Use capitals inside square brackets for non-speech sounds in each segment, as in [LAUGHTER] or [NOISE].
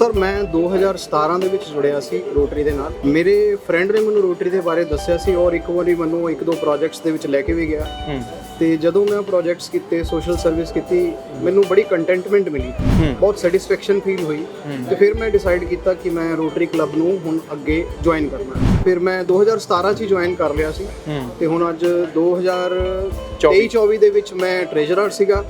Sir ਮੈਂ 2017 ਦੇ ਵਿੱਚ ਜੁੜਿਆ ਸੀ ਰੋਟਰੀ ਦੇ ਨਾਲ। ਮੇਰੇ ਫਰੈਂਡ ਨੇ ਮੈਨੂੰ ਰੋਟਰੀ ਦੇ ਬਾਰੇ ਦੱਸਿਆ ਸੀ ਔਰ ਇੱਕ ਵਾਰੀ ਮੈਨੂੰ ਇੱਕ ਦੋ ਪ੍ਰੋਜੈਕਟਸ ਦੇ ਵਿੱਚ ਲੈ ਕੇ ਵੀ ਗਿਆ। ਤੇ ਜਦੋਂ ਮੈਂ ਪ੍ਰੋਜੈਕਟਸ ਕੀਤੇ ਸੋਸ਼ਲ ਸਰਵਿਸ ਕੀਤੀ ਮੈਨੂੰ ਬੜੀ ਕੰਟੈਂਟਮੈਂਟ ਮਿਲੀ। ਬਹੁਤ ਸੈਟੀਸਫੈਕਸ਼ਨ ਫੀਲ ਹੋਈ। ਤੇ ਫਿਰ ਮੈਂ ਡਿਸਾਈਡ ਕੀਤਾ ਕਿ ਮੈਂ ਰੋਟਰੀ ਕਲੱਬ ਨੂੰ ਹੁਣ ਅੱਗੇ ਜੁਆਇਨ ਕਰਨਾ। ਫਿਰ ਮੈਂ 2017 ਚ ਜੁਆਇਨ ਕਰ ਲਿਆ ਸੀ। ਤੇ ਹੁਣ ਅੱਜ 2023 24 ਦੇ ਵਿੱਚ ਮੈਂ ਟ੍ਰੈਜਰਰ ਸੀਗਾ।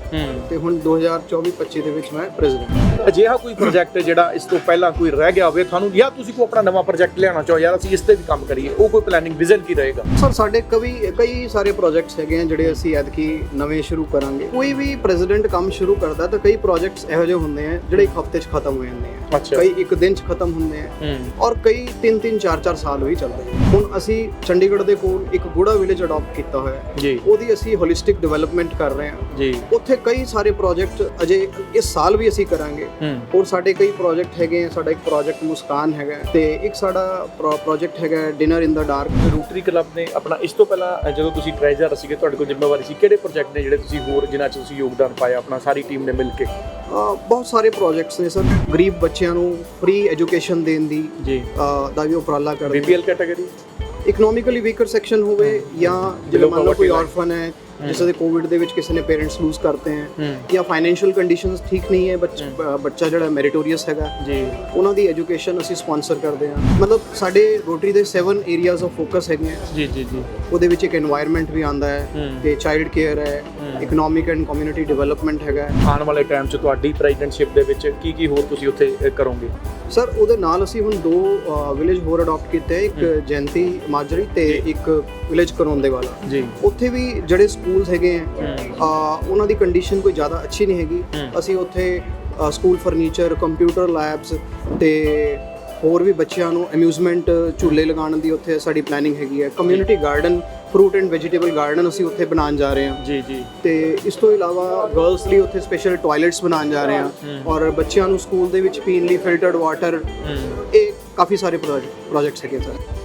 ਤੇ ਹੁਣ 2024 25 ਦੇ ਵਿੱਚ ਮੈਂ ਪ੍ਰੈਜ਼ੀਡੈਂਟ ਅਜਿਹਾ ਕੋਈ ਪ੍ਰੋਜੈਕਟ ਜਿਹੜਾ ਇਸ ਤੋਂ ਪਹਿਲਾਂ ਕੋਈ ਰਹਿ ਗਿਆ ਹੋਵੇ ਤੁਹਾਨੂੰ, ਜਾਂ ਤੁਸੀਂ ਕੋਈ ਆਪਣਾ ਨਵਾਂ ਪ੍ਰੋਜੈਕਟ ਲਿਆਉਣਾ ਚਾਹੋ ਯਾਰ ਅਸੀਂ ਇਸ ਤੇ ਵੀ ਕੰਮ ਕਰੀਏ, ਉਹ ਕੋਈ ਪਲੈਨਿੰਗ ਵਿਜ਼ਨ ਕੀ ਰਹੇਗਾ? ਸਰ, ਸਾਡੇ ਕਵੀ, ਕਈ ਸਾਰੇ ਪ੍ਰੋਜੈਕਟਸ ਹੈਗੇ ਆ ਜਿਹੜੇ ਅਸੀਂ ਐਤਕੀ ਨਵੇਂ ਸ਼ੁਰੂ ਕਰਾਂਗੇ। ਕੋਈ ਵੀ ਪ੍ਰੈਜ਼ੀਡੈਂਟ ਕੰਮ ਸ਼ੁਰੂ ਕਰਦਾ ਤਾਂ ਕਈ ਪ੍ਰੋਜੈਕਟਸ ਇਹੋ ਜਿਹੇ ਹੁੰਦੇ ਆ ਜਿਹੜੇ ਇੱਕ ਹਫ਼ਤੇ 'ਚ ਖਤਮ ਹੋ ਜਾਂਦੇ ਆ। ਅੱਛਾ। ਕਈ ਇੱਕ ਦਿਨ 'ਚ ਖਤਮ ਹੁੰਦੇ ਆ। ਔਰ ਕਈ 3-3 4-4 ਸਾਲ ਵੀ ਚੱਲਦੇ ਆ। ਹੁਣ ਅਸੀਂ ਚੰਡੀਗੜ੍ਹ ਦੇ ਕੋਲ ਇੱਕ ਗੂੜਾ ਵਿਲੇਜ ਅਡਾਪਟ ਕੀਤਾ ਹੋਇਆ ਹੈ। ਜੀ। ਉਹਦੀ ਅਸੀਂ ਹੋਲਿਸਟਿਕ ਡਿਵੈਲਪਮੈਂਟ ਕਰ ਰਹੇ ਹਾਂ। ਜੀ। ਉੱਥੇ ਕਈ ਸਾਰੇ ਪ੍ਰੋਜੈਕਟ ਅਜੇ ਇਸ ਸਾਲ ਵੀ ਅਸੀਂ ਕਰਾਂਗੇ। ਹੋਰ ਸਾਡੇ ਕਈ ਪ੍ਰੋਜੈਕਟ ਹੈਗੇ ਆ। ਸਾਡਾ ਇੱਕ ਪ੍ਰੋਜੈਕਟ ਮੁਸਕਾਨ ਹੈਗਾ ਤੇ ਇੱਕ ਸਾਡਾ ਪ੍ਰੋਜੈਕਟ ਹੈਗਾ dinner in the dark Rotary Club ਨੇ ਆਪਣਾ ਇਸ ਤੋਂ ਪਹਿਲਾਂ ਜਦੋਂ ਤੁਸੀਂ ਟ੍ਰੈਜਰ ਸੀਗੇ ਤੁਹਾਡੇ ਕੋਲ ਜ਼ਿੰਮੇਵਾਰੀ ਸੀ। ਕਿਹੜੇ ਪ੍ਰੋਜੈਕਟ ਨੇ ਜਿਹੜੇ ਤੁਸੀਂ ਹੋਰ ਜਿਨ੍ਹਾਂ 'ਚ ਤੁਸੀਂ ਯੋਗਦਾਨ ਪਾਇਆ ਆਪਣਾ ਸਾਰੀ ਟੀਮ ਨੇ ਮਿਲ ਕੇ? ਬਹੁਤ ਸਾਰੇ ਪ੍ਰੋਜੈਕਟਸ ਨੇ ਸਰ। ਗਰੀਬ ਬੱਚਿਆਂ ਨੂੰ ਫ੍ਰੀ ਐਜੂਕੇਸ਼ਨ ਦੇਣ ਦੀ ਜੀ। ਦਾ ਵੀ ਉਪਰਾਲਾ ਕਰਦੇ ਹਾਂ BPL category economically weaker section ਹੋਵੇ ਜਾਂ ਜਿਵੇਂ ਮੰਨ ਲਓ ਕੋਈ. ਆਰਫਨ ਹੈ जैसे ਦੇ ਕੋਵਿਡ ਦੇ ਵਿੱਚ ਕਿਸੇ ਨੇ ਪੇਰੈਂਟਸ ਲੂਜ਼ ਕਰਤੇ ਹੈ ਜਾਂ ਫਾਈਨੈਂਸ਼ੀਅਲ ਕੰਡੀਸ਼ਨਸ ਠੀਕ ਨਹੀਂ ਹੈ ਬੱਚਾ ਜਿਹੜਾ ਮੈਰੀਟੋਰੀਅਸ ਹੈਗਾ ਜੀ। ਉਹਨਾਂ ਦੀ ਐਜੂਕੇਸ਼ਨ ਅਸੀਂ ਸਪਾਂਸਰ ਕਰਦੇ ਹਾਂ। ਮਤਲਬ ਸਾਡੇ ਰੋਟਰੀ ਦੇ 7 ਏਰੀਆਜ਼ ਆਫ ਫੋਕਸ ਹੈਗੇ ਜੀ ਜੀ ਜੀ। ਉਹਦੇ ਵਿੱਚ ਇੱਕ এনवायरमेंट ਵੀ ਆਂਦਾ ਹੈ ਤੇ ਚਾਈਲਡ ਕੇਅਰ ਹੈ ਇਕਨੋਮਿਕ ਐਂਡ ਕਮਿਊਨਿਟੀ ਡਿਵੈਲਪਮੈਂਟ ਹੈਗਾ ਆਉਣ ਵਾਲੇ ਟਾਈਮ 'ਚ ਤੁਹਾਡੀ ਪ੍ਰੈਜ਼ੀਡੈਂਟਸ਼ਿਪ ਦੇ ਵਿੱਚ ਕੀ ਕੀ ਹੋਰ ਤੁਸੀਂ ਉੱਥੇ ਕਰੋਗੇ? ਸਰ ਉਹਦੇ ਨਾਲ ਅਸੀਂ ਹੁਣ ਦੋ ਵਿਲੇਜ ਹੋਰ ਅਡਾਪਟ ਕੀਤੇ ਇੱਕ ਜੈਂਤੀ ਮਾਜਰੀ ਤੇ ਇੱਕ ਵਿਲੇਜ ਕਰੋਂਦੇ ਵਾਲਾ। ਜੀ। ਉੱਥੇ ਵੀ ਜਿਹੜੇ ਸਕੂਲਸ ਹੈਗੇ ਆ। ਉਹਨਾਂ ਦੀ ਕੰਡੀਸ਼ਨ ਕੋਈ ਜ਼ਿਆਦਾ ਅੱਛੀ ਨਹੀਂ ਹੈਗੀ। ਅਸੀਂ ਉੱਥੇ ਸਕੂਲ ਫਰਨੀਚਰ ਕੰਪਿਊਟਰ ਲੈਬਸ ਤੇ ਹੋਰ ਵੀ ਬੱਚਿਆਂ ਨੂੰ ਅਮਿਊਜ਼ਮੈਂਟ ਝੂਲੇ ਲਗਾਉਣ ਦੀ ਉੱਥੇ ਸਾਡੀ ਪਲੈਨਿੰਗ ਹੈਗੀ ਹੈ। Community garden fruit and vegetable garden ਅਸੀਂ ਉੱਥੇ ਬਣਾਉਣ ਜਾ ਰਹੇ ਹਾਂ। ਜੀ ਜੀ। ਤੇ ਇਸ ਤੋਂ ਇਲਾਵਾ ਗਰਲਸ ਲਈ ਉੱਥੇ ਸਪੈਸ਼ਲ ਟਾਇਲਟਸ ਬਣਾਉਣ ਜਾ ਰਹੇ ਹਾਂ। ਔਰ ਬੱਚਿਆਂ ਨੂੰ ਸਕੂਲ ਦੇ ਵਿੱਚ ਪੀਣ ਲਈ ਫਿਲਟਰਡ ਵਾਟਰ ਇਹ ਕਾਫੀ ਸਾਰੇ ਪ੍ਰੋਜੈਕਟਸ ਹੈਗੇ ਸਰ।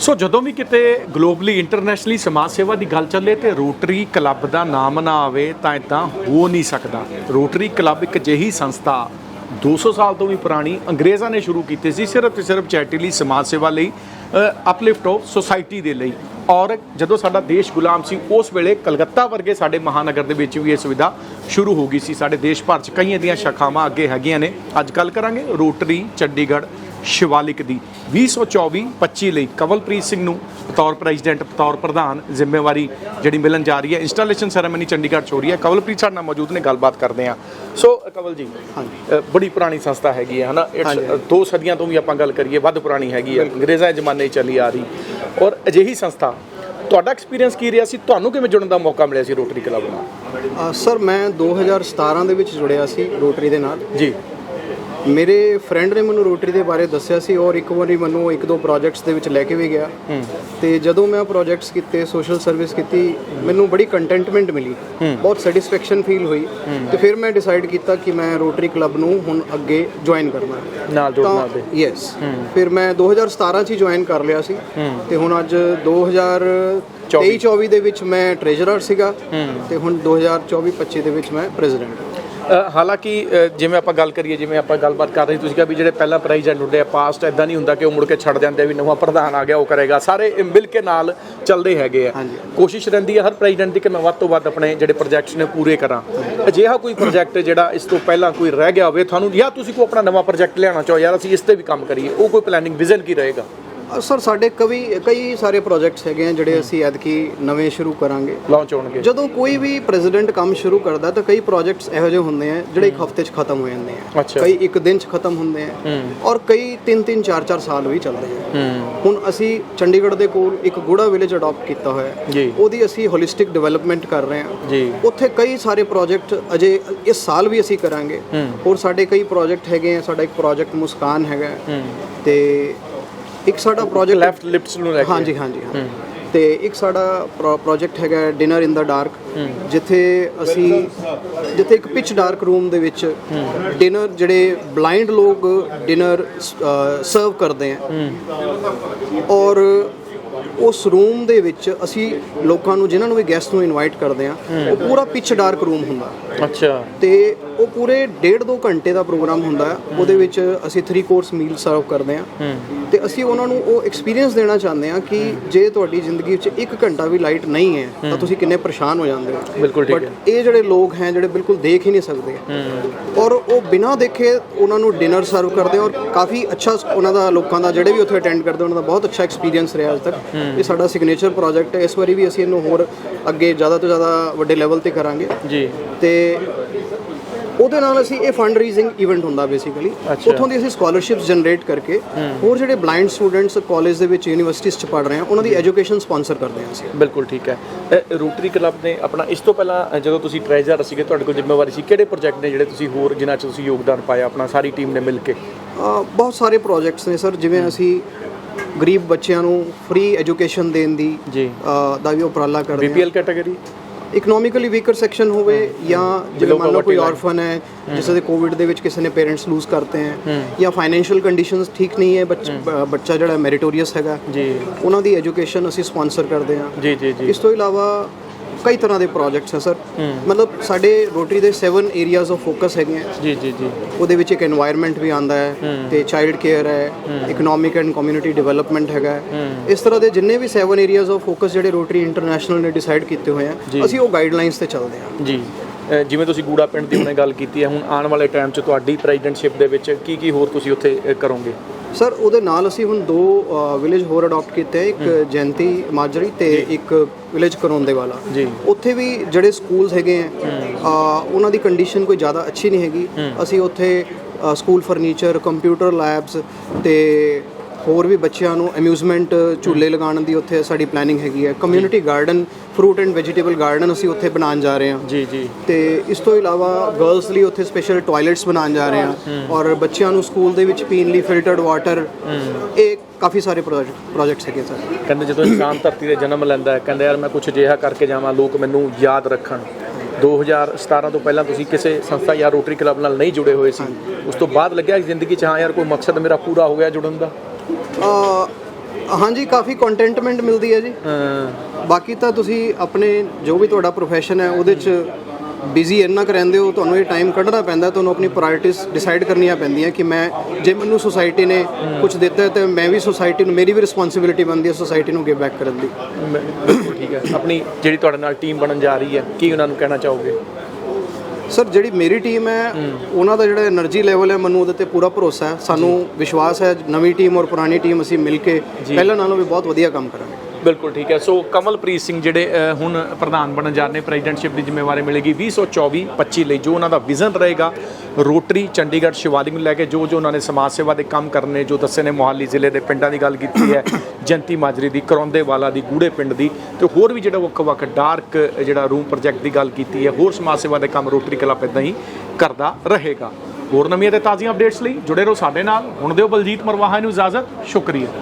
ਸੋ ਜਦੋਂ ਵੀ ਕਿਤੇ ਗਲੋਬਲੀ ਇੰਟਰਨੈਸ਼ਨਲੀ ਸਮਾਜ ਸੇਵਾ ਦੀ ਗੱਲ ਚੱਲੇ ਤੇ ਰੋਟਰੀ ਕਲੱਬ ਦਾ ਨਾਮ ਨਾ ਆਵੇ ਤਾਂ ਇਦਾਂ ਹੋ ਨਹੀਂ ਸਕਦਾ। ਰੋਟਰੀ ਕਲੱਬ ਇੱਕ ਅਜਿਹੀ ਸੰਸਥਾ 200 ਸਾਲ ਤੋਂ ਵੀ ਪੁਰਾਣੀ ਅੰਗਰੇਜ਼ਾਂ ਨੇ ਸ਼ੁਰੂ ਕੀਤੀ ਸੀ, ਸਿਰਫ ਤੇ ਸਿਰਫ ਚੈਰਿਟੀ ਸਮਾਜ ਸੇਵਾ ਲਈ ਅਪਲਿਫਟ ਆਫ ਸੋਸਾਇਟੀ ਦੇ ਲਈ। ਔਰ ਜਦੋਂ ਸਾਡਾ ਦੇਸ਼ ਗੁਲਾਮ ਸੀ, ਉਸ ਵੇਲੇ ਕਲਕੱਤਾ ਵਰਗੇ ਸਾਡੇ ਮਹਾਨਗਰ ਦੇ ਵਿੱਚ ਵੀ ਇਹ ਸੁਵਿਧਾ ਸ਼ੁਰੂ ਹੋ ਗਈ ਸੀ। ਸਾਡੇ ਦੇਸ਼ ਭਰ 'ਚ ਕਈਆਂ ਦੀਆਂ ਸ਼ਾਖਾਵਾਂ ਅੱਗੇ ਹੈਗੀਆਂ ਨੇ। ਅੱਜ ਗੱਲ ਕਰਾਂਗੇ ਰੋਟਰੀ, ਚੰਡੀਗੜ੍ਹ ਸ਼ਿਵਾਲਿਕ ਦੀ। 2024-25 ਲਈ ਕਵਲਪ੍ਰੀਤ ਸਿੰਘ ਨੂੰ ਬਤੌਰ ਪ੍ਰੈਜ਼ੀਡੈਂਟ ਬਤੌਰ ਪ੍ਰਧਾਨ ਜ਼ਿੰਮੇਵਾਰੀ ਜਿਹੜੀ ਮਿਲਣ ਜਾ ਰਹੀ ਹੈ। ਇੰਸਟਾਲੇਸ਼ਨ ਸੈਰੇਮਨੀ ਚੰਡੀਗੜ੍ਹ 'ਚ ਹੋ ਰਹੀ ਹੈ। ਕਵਲਪ੍ਰੀਤ ਸਾਡੇ ਨਾਲ ਮੌਜੂਦ ਨੇ ਗੱਲਬਾਤ ਕਰਦੇ ਹਾਂ। ਸੋ ਕਵਲ ਜੀ ਹਾਂਜੀ। ਬੜੀ ਪੁਰਾਣੀ ਸੰਸਥਾ ਹੈਗੀ ਹੈ ਹਨਾ? ਦੋ ਸਦੀਆਂ ਤੋਂ ਵੀ ਆਪਾਂ ਗੱਲ ਕਰੀਏ ਵੱਧ ਪੁਰਾਣੀ ਹੈਗੀ ਹੈ। ਅੰਗਰੇਜ਼ਾਂ ਦੇ ਜ਼ਮਾਨੇ 'ਚ ਚੱਲੀ ਆ ਰਹੀ। ਔਰ ਅਜਿਹੀ ਸੰਸਥਾ ਤੁਹਾਡਾ ਐਕਸਪੀਰੀਅੰਸ ਕੀ ਰਿਹਾ ਸੀ? ਤੁਹਾਨੂੰ ਕਿਵੇਂ ਜੁੜਨ ਦਾ ਮੌਕਾ ਮਿਲਿਆ ਸੀ ਰੋਟਰੀ ਕਲੱਬ ਨਾਲ? ਸਰ ਮੈਂ 2017 ਦੇ ਵਿੱਚ ਜੁੜਿਆ ਸੀ ਰੋਟਰੀ ਦੇ ਨਾਲ। ਜੀ। ਮੇਰੇ ਫਰੈਂਡ ਨੇ ਮੈਨੂੰ ਰੋਟਰੀ ਦੇ ਬਾਰੇ ਦੱਸਿਆ ਸੀ ਔਰ ਇੱਕ ਵਾਰੀ ਮੈਨੂੰ ਇੱਕ ਦੋ ਪ੍ਰੋਜੈਕਟਸ ਦੇ ਵਿੱਚ ਲੈ ਕੇ ਵੀ ਗਿਆ। ਤੇ ਜਦੋਂ ਮੈਂ ਪ੍ਰੋਜੈਕਟਸ ਕੀਤੇ ਸੋਸ਼ਲ ਸਰਵਿਸ ਕੀਤੀ ਮੈਨੂੰ ਬੜੀ ਕੰਟੈਂਟਮੈਂਟ ਮਿਲੀ। ਬਹੁਤ ਸੈਟੀਸਫੈਕਸ਼ਨ ਫੀਲ ਹੋਈ। ਤੇ ਫਿਰ ਮੈਂ ਡਿਸਾਈਡ ਕੀਤਾ ਕਿ ਮੈਂ ਰੋਟਰੀ ਕਲੱਬ ਨੂੰ ਹੁਣ ਅੱਗੇ ਜੁਆਇਨ ਕਰਨਾ ਹੈ। ਨਾਲ ਜੁੜਨਾ ਤੇ ਯੈਸ ਫਿਰ ਮੈਂ 2017 ਚ ਹੀ ਜੁਆਇਨ ਕਰ ਲਿਆ ਸੀ। ਤੇ ਹੁਣ ਅੱਜ 2023 24 ਦੇ ਵਿੱਚ ਮੈਂ ਟ੍ਰੈਜਰਰ ਸੀਗਾ। ਤੇ ਹੁਣ 2024 25 ਦੇ ਵਿੱਚ ਮੈਂ ਪ੍ਰੈਜ਼ੀਡੈਂਟ ਹਾਲਾਂਕਿ ਜਿਵੇਂ ਆਪਾਂ ਗੱਲ ਕਰੀਏ ਜਿਵੇਂ ਆਪਾਂ ਗੱਲਬਾਤ ਕਰ ਰਹੇ ਤੁਸੀਂ ਕਿਹਾ ਵੀ ਜਿਹੜੇ ਪਹਿਲਾਂ ਪ੍ਰੈਜ਼ੀਡੈਂਟ ਹੁੰਦੇ ਆ ਪਾਸਟ ਐਦਾਂ ਨਹੀਂ ਹੁੰਦਾ ਕਿ ਉਹ ਮੁੜ ਕੇ ਛੱਡ ਜਾਂਦੇ ਆ ਵੀ ਨਵਾਂ ਪ੍ਰਧਾਨ ਆ ਗਿਆ ਉਹ ਕਰੇਗਾ। ਸਾਰੇ ਮਿਲ ਕੇ ਨਾਲ ਚੱਲਦੇ ਹੈਗੇ ਆ। ਕੋਸ਼ਿਸ਼ ਰਹਿੰਦੀ ਹੈ ਹਰ ਪ੍ਰੈਜ਼ੀਡੈਂਟ ਦੀ ਕਿ ਮੈਂ ਵੱਧ ਤੋਂ ਵੱਧ ਆਪਣੇ ਜਿਹੜੇ ਪ੍ਰੋਜੈਕਟਸ ਨੇ ਪੂਰੇ ਕਰਾਂ। ਅਜਿਹਾ ਕੋਈ ਪ੍ਰੋਜੈਕਟ ਜਿਹੜਾ ਇਸ ਤੋਂ ਪਹਿਲਾਂ ਕੋਈ ਰਹਿ ਗਿਆ ਹੋਵੇ ਤੁਹਾਨੂੰ ਜਾਂ ਤੁਸੀਂ ਕੋਈ ਆਪਣਾ ਨਵਾਂ ਪ੍ਰੋਜੈਕਟ ਲਿਆਉਣਾ ਚਾਹੋ ਯਾਰ ਅਸੀਂ ਇਸ ਤੇ ਵੀ ਕੰਮ ਕਰੀਏ ਉਹ ਕੋਈ ਪਲੈਨਿੰਗ ਵਿਜ਼ਨ ਕੀ ਰਹੇਗਾ? ਸਰ ਸਾਡੇ ਕਵੀ ਕਈ ਸਾਰੇ ਪ੍ਰੋਜੈਕਟਸ ਹੈਗੇ ਆ ਜਿਹੜੇ ਅਸੀਂ ਐਤਕੀ ਨਵੇਂ ਸ਼ੁਰੂ ਕਰਾਂਗੇ। ਲਾਂਚ ਹੋਣਗੇ। ਜਦੋਂ ਕੋਈ ਵੀ ਪ੍ਰੈਜ਼ੀਡੈਂਟ ਕੰਮ ਸ਼ੁਰੂ ਕਰਦਾ ਤਾਂ ਕਈ ਪ੍ਰੋਜੈਕਟਸ ਇਹੋ ਜਿਹੇ ਹੁੰਦੇ ਆ ਜਿਹੜੇ ਇੱਕ ਹਫ਼ਤੇ 'ਚ ਖਤਮ ਹੋ ਜਾਂਦੇ ਆ। ਕਈ ਇੱਕ ਦਿਨ 'ਚ ਖਤਮ ਹੁੰਦੇ ਆ। ਔਰ ਕਈ 3-3 4-4 ਸਾਲ ਵੀ ਚੱਲਦੇ ਆ। ਹੁਣ ਅਸੀਂ ਚੰਡੀਗੜ੍ਹ ਦੇ ਕੋਲ ਇੱਕ ਗੂੜਾ ਵਿਲੇਜ ਅਡਾਪਟ ਕੀਤਾ ਹੋਇਆ ਹੈ। ਉਹਦੀ ਅਸੀਂ ਹੋਲਿਸਟਿਕ ਡਿਵੈਲਪਮੈਂਟ ਕਰ ਰਹੇ ਹਾਂ। ਉੱਥੇ ਕਈ ਸਾਰੇ ਪ੍ਰੋਜੈਕਟ ਅਜੇ ਇਸ ਸਾਲ ਵੀ ਅਸੀਂ ਕਰਾਂਗੇ। ਹੋਰ ਸਾਡੇ ਕਈ ਪ੍ਰੋਜੈਕਟ ਹੈਗੇ ਆ। ਸਾਡਾ ਇੱਕ ਪ੍ਰੋਜੈਕਟ ਮੁਸਕਾਨ ਹੈਗਾ। ਤੇ ਇੱਕ ਸਾਡਾ ਪ੍ਰੋਜੈਕਟ ਲੈਫਟ ਲਿਪਸ ਨੂੰ ਲੈ ਕੇ। ਹਾਂਜੀ ਹਾਂਜੀ ਹਾਂ। ਤੇ ਇੱਕ ਸਾਡਾ ਪ੍ਰੋਜੈਕਟ ਹੈਗਾ ਡਿਨਰ ਇਨ ਦਾ ਡਾਰਕ ਜਿੱਥੇ ਅਸੀਂ ਜਿੱਥੇ ਇੱਕ ਪਿਚ ਡਾਰਕ ਰੂਮ ਦੇ ਵਿੱਚ ਡਿਨਰ ਜਿਹੜੇ ਬਲਾਈਂਡ ਲੋਕ ਡਿਨਰ ਸਰਵ ਕਰਦੇ ਆ। ਔਰ ਉਸ ਰੂਮ ਦੇ ਵਿੱਚ ਅਸੀਂ ਲੋਕਾਂ ਨੂੰ ਜਿਨ੍ਹਾਂ ਨੂੰ ਵੀ ਗੈਸਟ ਨੂੰ ਇਨਵਾਈਟ ਕਰਦੇ ਆ ਉਹ ਪੂਰਾ ਪਿਚ ਡਾਰਕ ਰੂਮ ਹੁੰਦਾ। ਅੱਛਾ। ਤੇ ਉਹ ਪੂਰੇ ਡੇਢ ਦੋ ਘੰਟੇ ਦਾ ਪ੍ਰੋਗਰਾਮ ਹੁੰਦਾ ਹੈ। ਉਹਦੇ ਵਿੱਚ ਅਸੀਂ 3 ਕੋਰਸ ਮੀਲ ਸਰਵ ਕਰਦੇ ਆ ਤੇ ਅਸੀਂ ਉਹਨਾਂ ਨੂੰ ਉਹ ਐਕਸਪੀਰੀਅੰਸ ਦੇਣਾ ਚਾਹੁੰਦੇ ਆ ਕਿ ਜੇ ਤੁਹਾਡੀ ਜ਼ਿੰਦਗੀ ਵਿੱਚ 1 ਘੰਟਾ ਵੀ ਲਾਈਟ ਨਹੀਂ ਹੈ ਤਾਂ ਤੁਸੀਂ ਕਿੰਨੇ ਪਰੇਸ਼ਾਨ ਹੋ ਜਾਂਦੇ ਹੋ। ਬਿਲਕੁਲ ਠੀਕ ਬਟ ਇਹ ਜਿਹੜੇ ਲੋਕ ਹੈ ਜਿਹੜੇ ਬਿਲਕੁਲ ਦੇਖ ਹੀ ਨਹੀਂ ਸਕਦੇ। ਔਰ ਉਹ ਬਿਨਾਂ ਦੇਖੇ ਉਹਨਾਂ ਨੂੰ ਡਿਨਰ ਸਰਵ ਕਰਦੇ ਔਰ ਕਾਫੀ ਅੱਛਾ ਉਹਨਾਂ ਦਾ ਲੋਕਾਂ ਦਾ ਜਿਹੜੇ ਵੀ ਉੱਥੇ ਅਟੈਂਡ ਕਰਦੇ ਉਹਨਾਂ ਦਾ ਬਹੁਤ ਅੱਛਾ ਐਕਸਪੀਰੀਅੰਸ ਰਿਹਾ ਅੱਜ ਤੱਕ। ਇਹ ਸਾਡਾ ਸਿਗਨੇਚਰ ਪ੍ਰੋਜੈਕਟ ਹੈ। ਇਸ ਵਾਰੀ ਵੀ ਅਸੀਂ ਇਹਨੂੰ ਹੋਰ ਅੱਗੇ ਜ਼ਿਆਦਾ ਤੋਂ ਜ਼ਿਆਦਾ ਵੱਡੇ ਲੈਵਲ ਤੇ ਕਰਾਂਗੇ। ਜੀ। ਤੇ ਉਹਦੇ ਨਾਲ ਅਸੀਂ ਇਹ ਫੰਡ ਰੇਜ਼ਿੰਗ ਇਵੈਂਟ ਹੁੰਦਾ ਬੇਸਿਕਲੀ। ਉੱਥੋਂ ਦੀ ਅਸੀਂ ਸਕਾਲਰਸ਼ਿਪਸ ਜਨਰੇਟ ਕਰਕੇ ਹੋਰ ਜਿਹੜੇ ਬਲਾਈਂਡ ਸਟੂਡੈਂਟਸ ਕਾਲਜ ਦੇ ਵਿੱਚ ਯੂਨੀਵਰਸਿਟੀਜ਼ ਚ ਪੜ ਰਹੇ ਆ ਉਹਨਾਂ ਦੀ ਐਜੂਕੇਸ਼ਨ ਸਪਾਂਸਰ ਕਰਦੇ ਹਾਂ ਅਸੀਂ। ਬਿਲਕੁਲ ਠੀਕ ਹੈ। ਰੋਟਰੀ ਕਲੱਬ ਨੇ ਆਪਣਾ ਇਸ ਤੋਂ ਪਹਿਲਾਂ ਜਦੋਂ ਤੁਸੀਂ ਟ੍ਰੈਜਰ ਸੀਗੇ ਤੁਹਾਡੇ ਕੋਲ ਜ਼ਿੰਮੇਵਾਰੀ ਸੀ। ਕਿਹੜੇ ਪ੍ਰੋਜੈਕਟ ਨੇ ਜਿਹੜੇ ਤੁਸੀਂ ਹੋਰ ਜਿਨ੍ਹਾਂ 'ਚ ਤੁਸੀਂ ਯੋਗਦਾਨ ਪਾਇਆ ਆਪਣਾ ਸਾਰੀ ਟੀਮ ਨੇ ਮਿਲ ਕੇ? ਬਹੁਤ ਸਾਰੇ ਪ੍ਰੋਜੈਕਟਸ ਨੇ ਸਰ ਜਿਵੇਂ ਅਸੀਂ ਗਰੀਬ ਬੱਚਿਆਂ ਨੂੰ ਫ੍ਰੀ ਐਜੂਕੇਸ਼ਨ ਦੇਣ ਦੀ ਜੀ। ਦਾ ਵੀ ਉਪਰਾਲਾ ਕਰਦੇ ਹਾਂ। BPL category economically weaker section ਹੋਵੇ ਜਾਂ ਜਿਵੇਂ ਮੰਨ ਲਓ ਕੋਈ ਆਰਫਨ ਹੈ ਜਿਸ ਦੇ ਕੋਵਿਡ ਦੇ ਵਿੱਚ ਕਿਸੇ ਨੇ ਪੇਰੈਂਟਸ ਲੂਜ਼ ਕਰਤੇ ਹੈ ਜਾਂ ਫਾਈਨੈਂਸ਼ੀਅਲ ਕੰਡੀਸ਼ਨਸ ਠੀਕ ਨਹੀਂ ਹੈ ਬੱਚਾ ਜਿਹੜਾ ਮੈਰਿਟੋਰੀਅਸ ਹੈਗਾ ਜੀ। ਉਹਨਾਂ ਦੀ ਐਜੂਕੇਸ਼ਨ ਅਸੀਂ ਸਪਾਂਸਰ ਕਰਦੇ ਹਾਂ। ਜੀ ਜੀ ਜੀ। ਇਸ ਤੋਂ ਇਲਾਵਾ ਕਈ ਤਰ੍ਹਾਂ ਦੇ ਪ੍ਰੋਜੈਕਟਸ ਹੈ। ਸਰ ਮਤਲਬ ਸਾਡੇ ਰੋਟਰੀ ਦੇ 7 ਏਰੀਆਜ਼ ਆਫ ਫੋਕਸ ਹੈਗੇ ਜੀ ਜੀ ਜੀ। ਉਹਦੇ ਵਿੱਚ ਇੱਕ এনवायरमेंट ਵੀ ਆਂਦਾ ਹੈ ਤੇ ਚਾਈਲਡ ਕੇਅਰ ਹੈ ਇਕਨੋਮਿਕ ਐਂਡ ਕਮਿਊਨਿਟੀ ਡਿਵੈਲਪਮੈਂਟ ਹੈਗਾ ਇਸ ਤਰ੍ਹਾਂ ਦੇ ਜਿੰਨੇ ਵੀ 7 ਏਰੀਆਜ਼ ਆਫ ਫੋਕਸ ਜਿਹੜੇ ਰੋਟਰੀ ਇੰਟਰਨੈਸ਼ਨਲ ਨੇ ਡਿਸਾਈਡ ਕੀਤੇ ਹੋਏ ਆ ਅਸੀਂ ਉਹ ਗਾਈਡਲਾਈਨਸ ਤੇ ਚੱਲਦੇ ਆ ਜੀ। ਜਿਵੇਂ ਤੁਸੀਂ ਗੂੜਾ ਪਿੰਡ ਦੀ ਉਹਨੇ ਗੱਲ ਕੀਤੀ ਹੈ ਹੁਣ ਆਉਣ ਵਾਲੇ ਟਾਈਮ 'ਚ ਤੁਹਾਡੀ ਪ੍ਰੈਜ਼ੀਡੈਂਟਸ਼ਿਪ ਦੇ ਵਿੱਚ ਕੀ ਕੀ ਹੋਰ ਤੁਸੀਂ ਉੱਥੇ ਕਰੋਗੇ? ਸਰ ਉਹਦੇ ਨਾਲ ਅਸੀਂ ਹੁਣ ਦੋ ਵਿਲੇਜ ਹੋਰ ਅਡਾਪਟ ਕੀਤੇ ਆ ਇੱਕ ਜੈਂਤੀ ਮਾਜਰੀ ਤੇ ਇੱਕ ਵਿਲੇਜ ਕਰੋਂਦੇ ਵਾਲਾ। ਜੀ। ਉੱਥੇ ਵੀ ਜਿਹੜੇ ਸਕੂਲਸ ਹੈਗੇ ਆ ਆ, ਉਹਨਾਂ ਦੀ ਕੰਡੀਸ਼ਨ ਕੋਈ ਜ਼ਿਆਦਾ ਅੱਛੀ ਨਹੀਂ ਹੈਗੀ। ਅਸੀਂ ਉੱਥੇ ਸਕੂਲ ਫਰਨੀਚਰ ਕੰਪਿਊਟਰ ਲੈਬਸ ਤੇ ਹੋਰ ਵੀ ਬੱਚਿਆਂ ਨੂੰ ਅਮਿਊਜ਼ਮੈਂਟ ਝੂਲੇ ਲਗਾਉਣ ਦੀ ਉੱਥੇ ਸਾਡੀ ਪਲੈਨਿੰਗ ਹੈਗੀ ਹੈ। Community garden fruit and vegetable garden ਅਸੀਂ ਉੱਥੇ ਬਣਾਉਣ ਜਾ ਰਹੇ ਹਾਂ। ਜੀ ਜੀ। ਤੇ ਇਸ ਤੋਂ ਇਲਾਵਾ ਗਰਲਸ ਲਈ ਉੱਥੇ ਸਪੈਸ਼ਲ ਟਾਇਲਟਸ ਬਣਾਉਣ ਜਾ ਰਹੇ ਹਾਂ। ਔਰ ਬੱਚਿਆਂ ਨੂੰ ਸਕੂਲ ਦੇ ਵਿੱਚ ਪੀਣ ਲਈ ਫਿਲਟਰਡ ਵਾਟਰ ਇਹ ਕਾਫੀ ਸਾਰੇ ਪ੍ਰੋਜੈਕਟ ਪ੍ਰੋਜੈਕਟਸ ਹੈਗੇ ਸਰ। ਕਹਿੰਦੇ ਜਦੋਂ ਇਨਸਾਨ ਧਰਤੀ ਤੇ ਜਨਮ ਲੈਂਦਾ ਹੈ ਕਹਿੰਦੇ ਯਾਰ ਮੈਂ ਕੁਝ ਅਜਿਹਾ ਕਰਕੇ ਜਾਵਾਂ ਲੋਕ ਮੈਨੂੰ ਯਾਦ ਰੱਖਣ। 2017 ਤੋਂ ਪਹਿਲਾਂ ਤੁਸੀਂ ਕਿਸੇ ਸੰਸਥਾ ਜਾਂ ਰੋਟਰੀ ਕਲੱਬ ਨਾਲ ਨਹੀਂ ਜੁੜੇ ਹੋਏ ਸੀ। ਉਸ ਤੋਂ ਬਾਅਦ ਲੱਗਿਆ ਜ਼ਿੰਦਗੀ 'ਚ ਹਾਂ ਯਾਰ ਕੋਈ ਮਕਸਦ ਮੇਰਾ ਪੂਰਾ ਹੋ ਗਿਆ ਜੁੜਨ ਦਾ। ਹਾਂਜੀ ਕਾਫੀ ਕੰਟੈਂਟਮੈਂਟ ਮਿਲਦੀ ਹੈ ਜੀ। ਹਾਂ। ਬਾਕੀ ਤਾਂ ਤੁਸੀਂ ਆਪਣੇ ਜੋ ਵੀ ਤੁਹਾਡਾ ਪ੍ਰੋਫੈਸ਼ਨ ਹੈ ਉਹਦੇ 'ਚ ਬਿਜ਼ੀ ਇੰਨਾ ਕੁ ਰਹਿੰਦੇ ਹੋ ਤੁਹਾਨੂੰ ਇਹ ਟਾਈਮ ਕੱਢਣਾ ਪੈਂਦਾ ਤੁਹਾਨੂੰ ਆਪਣੀ ਪ੍ਰਾਇੋਰਟੀਜ਼ ਡਿਸਾਈਡ ਕਰਨੀਆਂ ਪੈਂਦੀਆਂ ਕਿ ਮੈਂ ਜੇ ਮੈਨੂੰ ਸੁਸਾਇਟੀ ਨੇ ਕੁਝ ਦਿੱਤਾ ਹੈ ਤਾਂ ਮੈਂ ਵੀ ਸੁਸਾਇਟੀ ਨੂੰ ਮੇਰੀ ਵੀ ਰਿਸਪੌਂਸਿਬਿਲਿਟੀ ਬਣਦੀ ਹੈ ਸੁਸਾਇਟੀ ਨੂੰ ਗਿਵ ਬੈਕ ਕਰਨ ਦੀ। ਠੀਕ ਹੈ। ਆਪਣੀ ਜਿਹੜੀ ਤੁਹਾਡੇ ਨਾਲ ਟੀਮ ਬਣਨ ਜਾ ਰਹੀ ਹੈ ਕੀ ਉਹਨਾਂ ਨੂੰ ਕਹਿਣਾ ਚਾਹੋਗੇ? ਸਰ ਜਿਹੜੀ ਮੇਰੀ ਟੀਮ ਹੈ ਉਹਨਾਂ ਦਾ ਜਿਹੜਾ એનર્ਜੀ ਲੈਵਲ ਹੈ ਮੈਨੂੰ ਉਹਦੇ ਤੇ ਪੂਰਾ ਭਰੋਸਾ ਹੈ। ਸਾਨੂੰ ਵਿਸ਼ਵਾਸ ਹੈ ਨਵੀਂ ਟੀਮ ਔਰ ਪੁਰਾਣੀ ਟੀਮ ਅਸੀਂ ਮਿਲ ਕੇ ਪਹਿਲਾਂ ਨਾਲੋਂ ਵੀ ਬਹੁਤ ਵਧੀਆ ਕੰਮ ਕਰਾਂਗੇ। ਬਿਲਕੁਲ ਠੀਕ ਹੈ। ਸੋ ਕਮਲਪ੍ਰੀਤ ਸਿੰਘ ਜਿਹੜੇ ਹੁਣ ਪ੍ਰਧਾਨ ਬਣਨ ਜਾ ਰਹੇ ਨੇ, ਪ੍ਰੈਜ਼ੀਡੈਂਟਸ਼ਿਪ ਦੀ ਜ਼ਿੰਮੇਵਾਰੀ ਮਿਲੇਗੀ 2024 25 ਲਈ, ਜੋ ਉਹਨਾਂ ਦਾ ਵਿਜ਼ਨ ਰਹੇਗਾ। ਰੋਟਰੀ, ਚੰਡੀਗੜ੍ਹ, ਸ਼ਿਵਾਲਿਕ ਨੂੰ ਲੈ ਕੇ ਜੋ ਜੋ ਉਹਨਾਂ ਨੇ ਸਮਾਜ ਸੇਵਾ ਦੇ ਕੰਮ ਕਰਨੇ, ਜੋ ਦੱਸੇ ਨੇ ਮੋਹਾਲੀ ਜ਼ਿਲ੍ਹੇ ਦੇ ਪਿੰਡਾਂ ਦੀ ਗੱਲ ਕੀਤੀ ਹੈ [COUGHS] ਜੰਤੀ ਮਾਜਰੀ ਦੀ ਕਰੌਂਦੇ ਵਾਲਾ ਦੀ, ਗੂੜੇ ਪਿੰਡ ਦੀ, ਤੇ ਹੋਰ ਵੀ ਜਿਹੜਾ ਵੱਖ ਵੱਖ ਡਾਰਕ, ਜਿਹੜਾ ਰੂਮ ਪ੍ਰੋਜੈਕਟ ਦੀ ਗੱਲ ਕੀਤੀ ਹੈ, ਹੋਰ ਸਮਾਜ ਸੇਵਾ ਦੇ ਕੰਮ ਰੋਟਰੀ ਕਲੱਬ ਇਦਾਂ ਹੀ ਕਰਦਾ ਰਹੇਗਾ। ਹੋਰ ਨਵੀਆਂ ਤੇ ਤਾਜ਼ੀਆਂ ਅਪਡੇਟਸ ਲਈ ਜੁੜੇ ਰਹੋ ਸਾਡੇ ਨਾਲ। ਹੁਣ ਦਿਓ ਬਲਜੀਤ ਮਰਵਾਹਾ ਨੂੰ ਇਜਾਜ਼ਤ। ਸ਼ੁਕਰੀਆ।